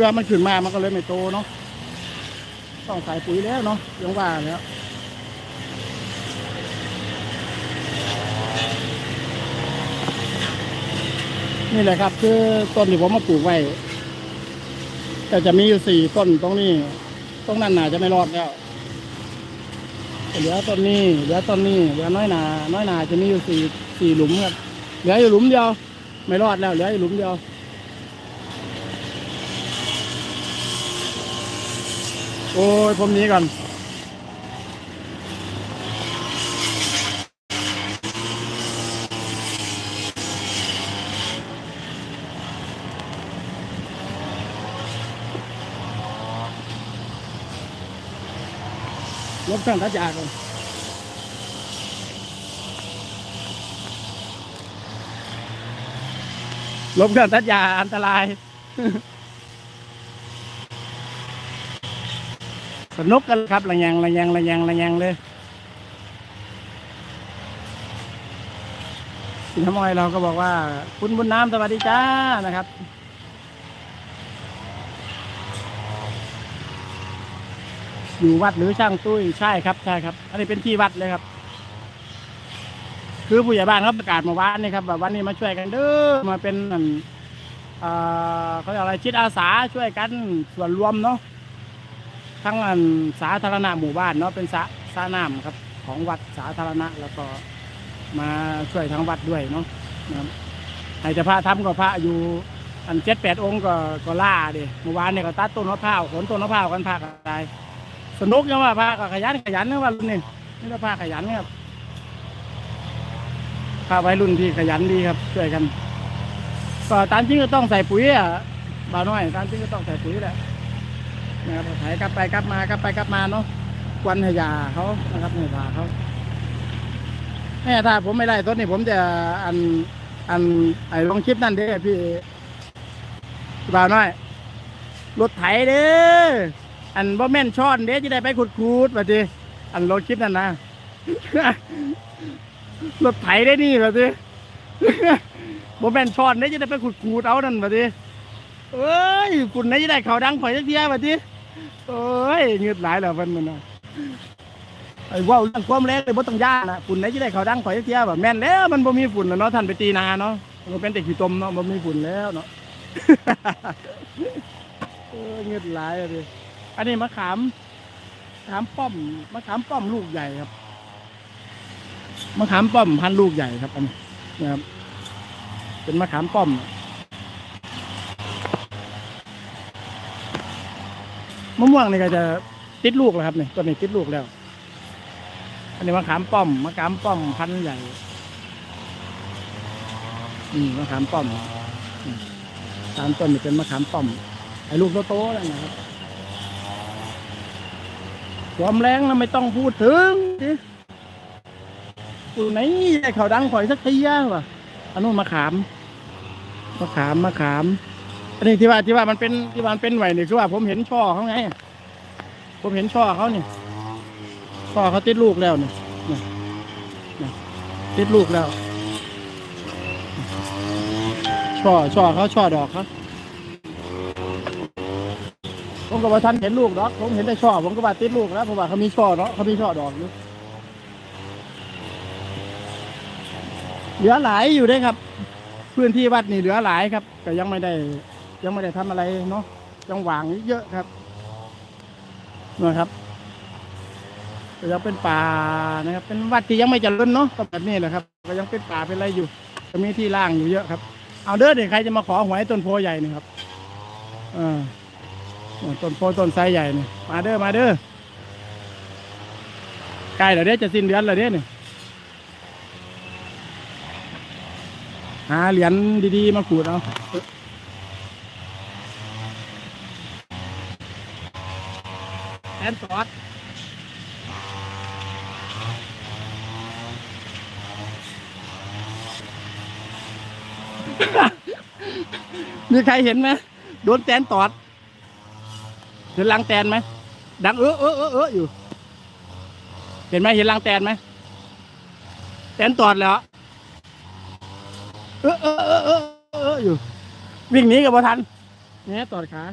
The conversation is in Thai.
ลือมันขึ้นมามันก็เลยไม่โตเนาะต้องใส่ปุ๋ยแล้วเนาะยังว่าแล้วนี่แหละครับ คือต้นที่ผมมาปลูกไว้แต่จะมีอยู่สี่ต้นตรงนี้ตรงนั้นหนาจะไม่รอดแล้วเหลือต้นนี้เหลือต้นนี้เหลือน้อยหนา น้อยหนาจะมีอยู่สี่สี่หลุมครับเหลืออยู่หลุมเดียว ไม่รอดแล้วเหลืออยู่หลุมเดียว โอ้ยผมนี้ก่อนลบเครื่องตัดยาก่อนลบเครื่องตัดยาอันตราย สนุกกันครับระแยงระแยงระแยงระแยงเลยพี่น้ำอ้อยเราก็บอกว่า คุณบุญน้ำสวัสดีจ้านะครับอยู่วัดหรือช่างตุ้ยใช่ครับใช่ครับ อันนี้เป็นที่วัดเลยครับ คือผู้ใหญ่บ้านเขาประกาศมาว่านนี่ครับแบบวันนี้มาช่วยกันเด้อมาเป็นอั่นเอ่อเขาเรียกอะไรจิตอาสาช่วยกันส่วนรวมเนาะ ทั้งอันสาธารณะหมู่บ้านเนาะเป็นสระสระน้ำครับของวัดสาธารณะแล้วก็มาช่วยทางวัดด้วยเนาะนะครับให้จะพระทำก็พระอยู่อันเจ็ดแปดองค์ก็ก็ล่าเดิเมื่อวานเนี่ยก็ตัดต้นมะพร้าวขนต้นมะพร้าวกันพากันได้สนุกยังว่าพาก็ขยันขยันนะว่ารุ่นนี้นี่เราพาขยันครับพาไว้รุ่นที่ขยันดีครับ ช่วยกันก็ตามจริงก็ต้องใส่ปุ๋ยอะบ่าวน้อยตามจริงก็ต้องใส่ปุ๋ยแหละ นะครับไถกลับไปกลับมากลับไปกลับมาเนาะควันหยาเขานะครับหยาเขาแม่ถ้าผมไม่ได้ต้นนี้ผมจะอันอันไอ้ลองคลิปนั่นเด้พี่พี่บ่าวน้อยรถไถเด้ออันบ่แม่นช้อนเด้จะได้ไปขุดคูดแบบนี้อันลงคลิปนั่นนะรถไถได้นี่แบบนี้บ่แม่นช้อนเด้จะได้ไปขุดคูดเอานั่นแบบนี้ เอ้ยปุ่นไหนจะได้เขาดังข่อยสักเทียบัดนี้เอ้ยเงือดหลายแล้วเพิ่นมันนะไอ้เว้าเรื่องความแรงเลยบ่ต้องย่านนะปุ่นไหนจะได้เขาดังข่อยสักเทียบ่แม่นแล้วมันบ่มีฝุ่นแล้วเนาะท่านไปตีนาเนาะมันเป็นแต่ขี้ตมเนาะบ่มีฝุ่นแล้วเนาะเออเงือดหลายอะดิอันนี้มะขามมะขามป้อมมะขามป้อมลูกใหญ่ครับมะขามป้อมพันลูกใหญ่ครับอันนี้นะครับ เป็นมะขามป้อม มะม่วงนี่ก็จะติดลูกแล้วครับเนี่ยต้นนี้ติดลูกแล้ว อันนี้มะขามป้อมมะขามป้อมพันธุ์ใหญ่นี่มะขามป้อมอืมตามต้นนี่เป็นมะขามป้อมไอ้ลูกโตๆแล้วนะครับความแรงนะไม่ต้องพูดถึงดิตัวไหนไอ้เขาดังข่อยสักทีอะวะอันนู้นมะขามมะขามมะขาม อันนี้ที่ว่าที่ว่ามันเป็นที่ว่ามันเป็นไหวนี่คือว่าผมเห็นช่อเขาไง ผมเห็นช่อเขานี่ช่อเขาติดลูกแล้วนี่นี่นี่ติดลูกแล้ว ช่อช่อเขาช่อดอกเขาผมก็ว่าท่านเห็นลูกดอกผมเห็นแต่ช่อผมก็ว่าติดลูกแล้วเพราะว่าเขามีช่อเนาะเขามีช่อดอกอยู่เหลือหลายอยู่เด้ครับ พื้นที่วัดนี่เหลือหลายครับแต่ยังไม่ได้ ยังไม่ได้ทำอะไรเนาะยังหวางเยอะครับนะครับก็ยังเป็นป่านะครับ เป็นวัดที่ยังไม่จริญเนาะก็แบบนี้แหละครับ ก็ยังเป็นป่าเป็นอะไรอยู่ก็มีที่ล่างอยู่เยอะครับ เอาเด้อเดี๋ยวใครจะมาขอหวยต้นโพใหญ่นี่ครับเออต้นโพต้นไทรใหญ่นี่มาเด้อมาเด้อใกล้แล้วเด้อจะสิ้นเดือนแล้วเด้อนี่หาเหรียญดีๆมาขูดเอา แอนซอสมีใครเห็นไหมโดนแตนตอดเห็นรังแตนไหมดังเออเออเออเอออยู่ เห็นไหมเห็นรังแตนไหมแตนตอดแล้วเออเออเออเออเอออยู่ วิ่งหนีกับบ่ทันเนี่ยตอดขา